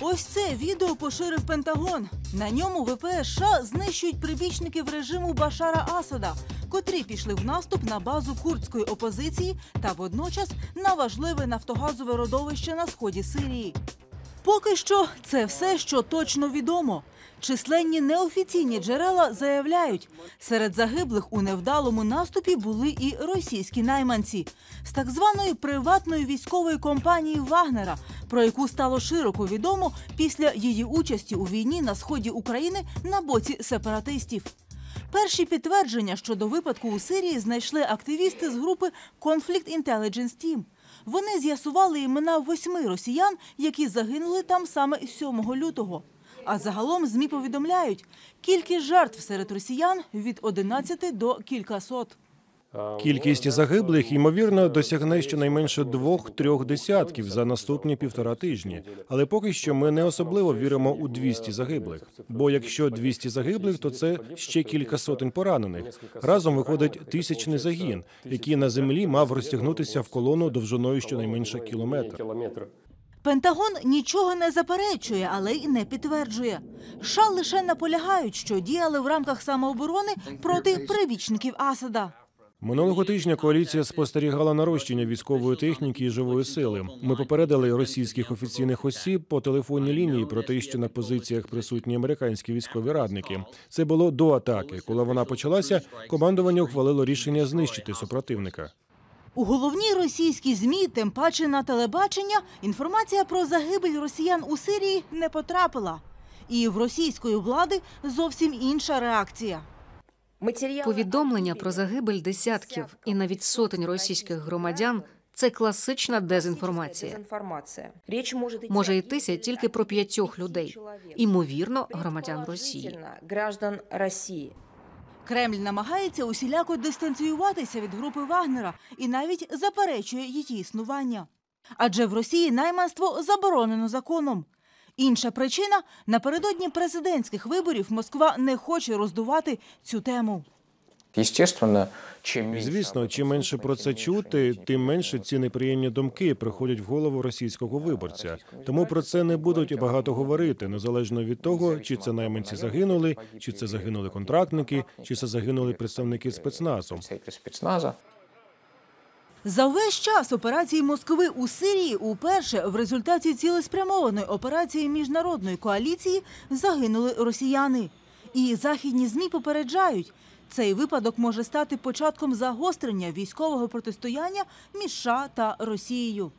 Ось це відео поширив Пентагон. На ньому ВПС США знищують прибічників режиму Башара Асада, котрі пішли в наступ на базу курдської опозиції та водночас на важливе нафтогазове родовище на сході Сирії. Поки що це все, що точно відомо. Численні неофіційні джерела заявляють, серед загиблих у невдалому наступі були і російські найманці з так званої приватної військової компанії Вагнера, про яку стало широко відомо після її участі у війні на сході України на боці сепаратистів. Перші підтвердження щодо випадку у Сирії знайшли активісти з групи Conflict Intelligence Team. Вони з'ясували імена восьми росіян, які загинули там саме 7 лютого. А загалом ЗМІ повідомляють, кількість жертв серед росіян від 11 до кількасот. Кількість загиблих ймовірно досягне щонайменше двох-трьох десятків за наступні півтора тижні. Але поки що ми не особливо віримо у 200 загиблих. Бо якщо 200 загиблих, то це ще кілька сотень поранених. Разом виходить тисячний загін, який на землі мав розтягнутися в колону довжиною щонайменше кілометр. Пентагон нічого не заперечує, але й не підтверджує. США лише наполягають, що діяли в рамках самооборони проти прибічників Асада. Минулого тижня коаліція спостерігала нарощення військової техніки і живої сили. Ми попередили російських офіційних осіб по телефонній лінії про те, що на позиціях присутні американські військові радники. Це було до атаки. Коли вона почалася, командування ухвалило рішення знищити супротивника. У головній російській змі, тим паче на телебачення, інформація про загибель росіян у Сирії не потрапила. І в російської влади зовсім інша реакція. Повідомлення про загибель десятків і навіть сотень російських громадян це класична дезінформація. Річ Може йтися тільки про п'ятьох людей, імовірно, громадян Росії. Граждан Росії. Кремль намагається усіляко дистанціюватися від групи Вагнера і навіть заперечує її існування. Адже в Росії найманство заборонено законом. Інша причина напередодні президентських виборів Москва не хоче роздувати цю тему. Звісно, чим менше про це чути, тим менше ці неприємні думки приходять в голову російського виборця. Тому про це не будуть і багато говорити, незалежно від того, чи це найманці загинули, чи це загинули контрактники, чи це загинули представники спецназу. За весь час операції Москви у Сирії уперше в результаті цілеспрямованої операції міжнародної коаліції загинули росіяни. І західні змі попереджають, цей випадок може стати початком загострення військового протистояння між США та Росією.